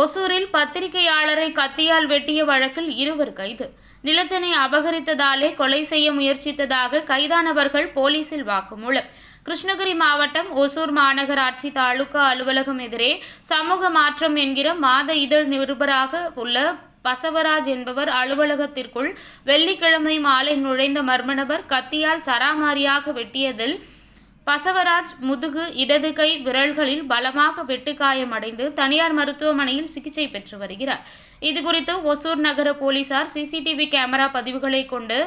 ஒசூரில் பத்திரிகையாளரை கத்தியால் வெட்டிய வழக்கில் இருவர் கைது. நிலத்தினை அபகரித்ததாலே கொலை செய்ய முயற்சித்ததாக கைதானவர்கள் போலீசில் வாக்குமூலம். கிருஷ்ணகிரி மாவட்டம் ஒசூர் மாநகராட்சி தாலுகா அலுவலகம் எதிரே சமூக மாற்றம் என்கிற மாத இதழ் நிருபராக உள்ள பசவராஜ் என்பவர் அலுவலகத்திற்குள் வெள்ளிக்கிழமை மாலை நுழைந்த மர்ம நபர் கத்தியால் சராமாரியாக வெட்டியதில் பசவராஜ் முதுகு இடது கை விரல்களில் பலமாக வெட்டுக்காயமடைந்து தனியார் மருத்துவமனையில் சிகிச்சை பெற்று வருகிறார். இதுகுறித்து ஒசூர் நகர போலீசார் சிசிடிவி கேமரா பதிவுகளை கொண்டு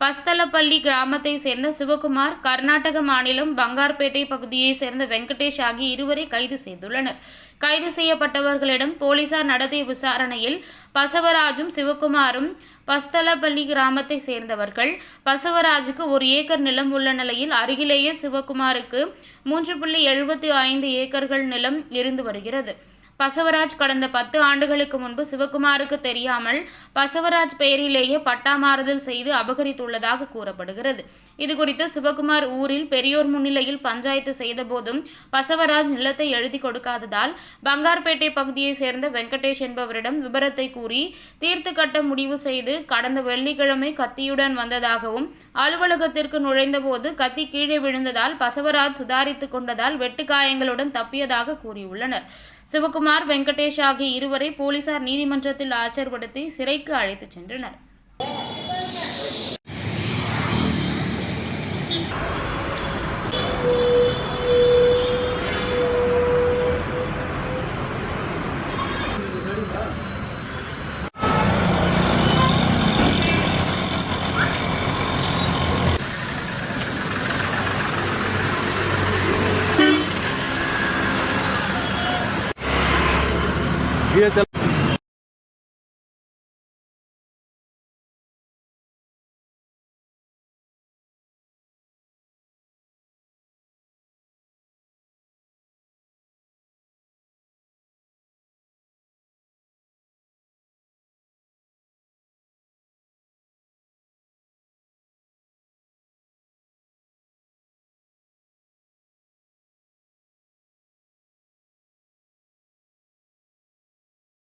பஸ்தலப்பள்ளி கிராமத்தை சேர்ந்த சிவகுமார் கர்நாடக மாநிலம் பங்கார்பேட்டை பகுதியை சேர்ந்த வெங்கடேஷ் ஆகிய இருவரை கைது செய்துள்ளனர். கைது செய்யப்பட்டவர்களிடம் போலீசார் நடத்திய விசாரணையில் பசவராஜும் சிவகுமாரும் பஸ்தலப்பள்ளி கிராமத்தை சேர்ந்தவர்கள். பசவராஜுக்கு ஒரு ஏக்கர் நிலம் உள்ள நிலையில் அருகிலேயே சிவகுமாருக்கு மூன்று புள்ளி எழுபத்தி ஐந்து ஏக்கர்கள் நிலம் இருந்து வருகிறது. பசவராஜ் கடந்த பத்து ஆண்டுகளுக்கு முன்பு சிவகுமாருக்கு தெரியாமல் பசவராஜ் பெயரிலேயே பட்டாமாறுதல் செய்து அபகரித்துள்ளதாக கூறப்படுகிறது. இதுகுறித்து சிவகுமார் ஊரில் பெரியோர் முன்னிலையில் பஞ்சாயத்து செய்தபோதும் பசவராஜ் நிலத்தை எழுதி கொடுக்காததால் பங்கார்பேட்டை பகுதியை சேர்ந்த வெங்கடேஷ் என்பவரிடம் விபரத்தை கூறி தீர்த்து கட்ட முடிவு செய்து கடந்த வெள்ளிக்கிழமை கத்தியுடன் வந்ததாகவும் அலுவலகத்திற்கு நுழைந்தபோது கத்தி கீழே விழுந்ததால் பசவராஜ் சுதாரித்துக் கொண்டதால் வெட்டுக்காயங்களுடன் தப்பியதாக கூறியுள்ளனர். சிவகுமார் வெங்கடேஷ் ஆகிய இருவரை போலீசார் நீதிமன்றத்தில் ஆஜர்படுத்தி சிறைக்கு அழைத்துச் சென்றனர். Fíjate